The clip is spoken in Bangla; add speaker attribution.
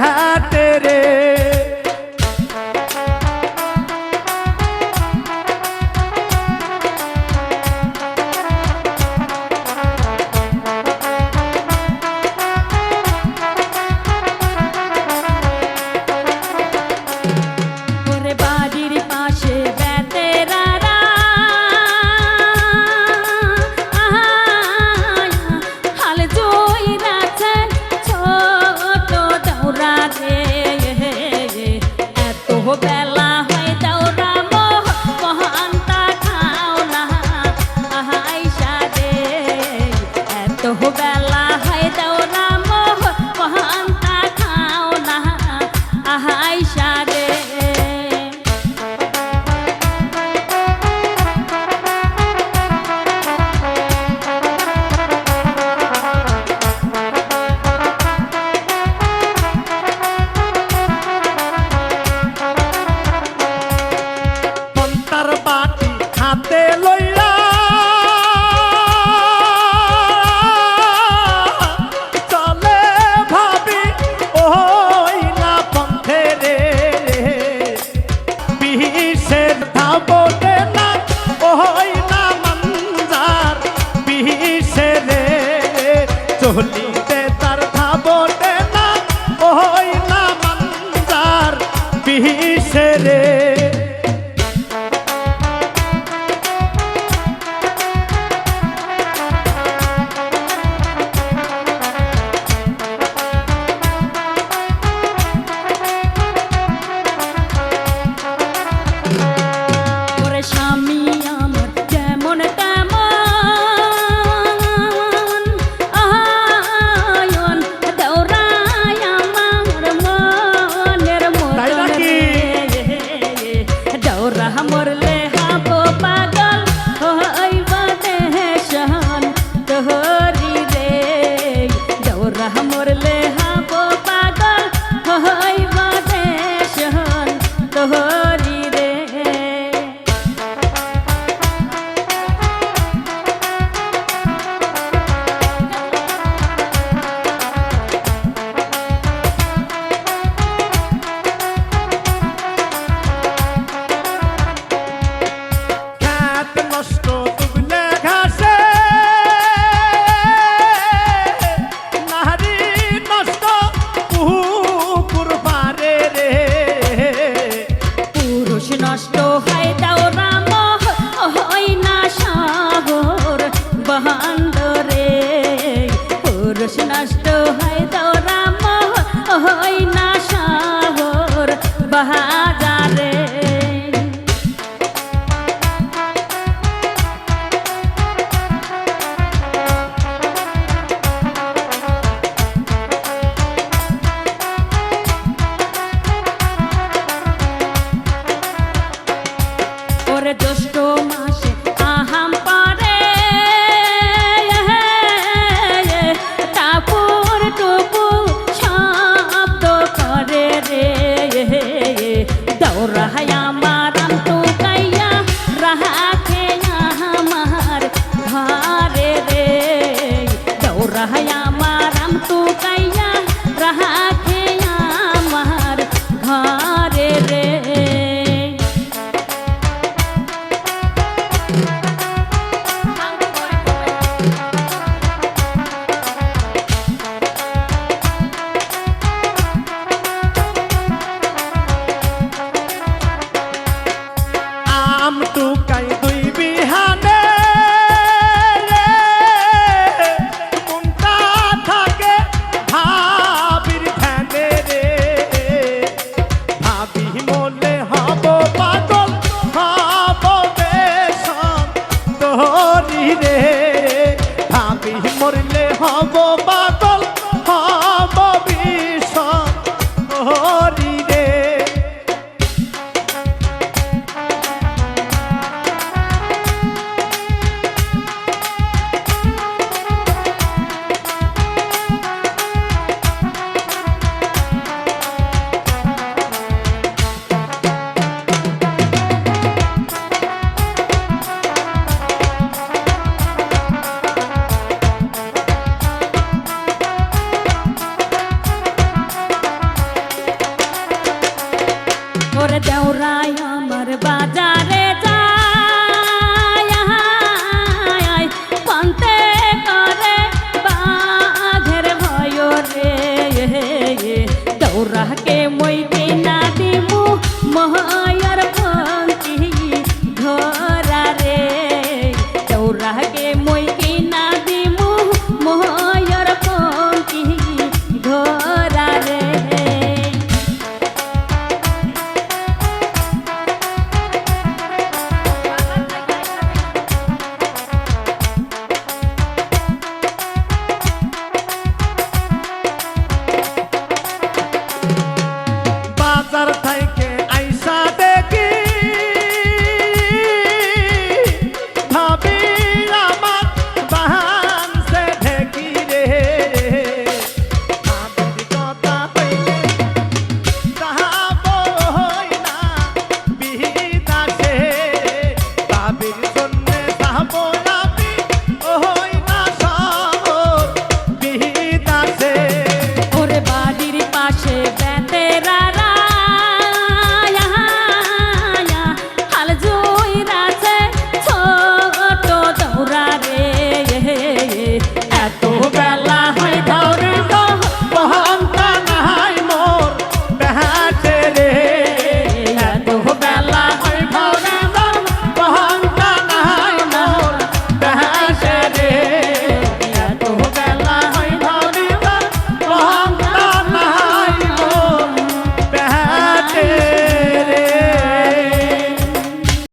Speaker 1: dejar চলে
Speaker 2: ahorrar. জ্যৈষ্ঠ মাসে আহাম পারে। টাপুর টুপু শব্দ করে রে। দৌড়ায়া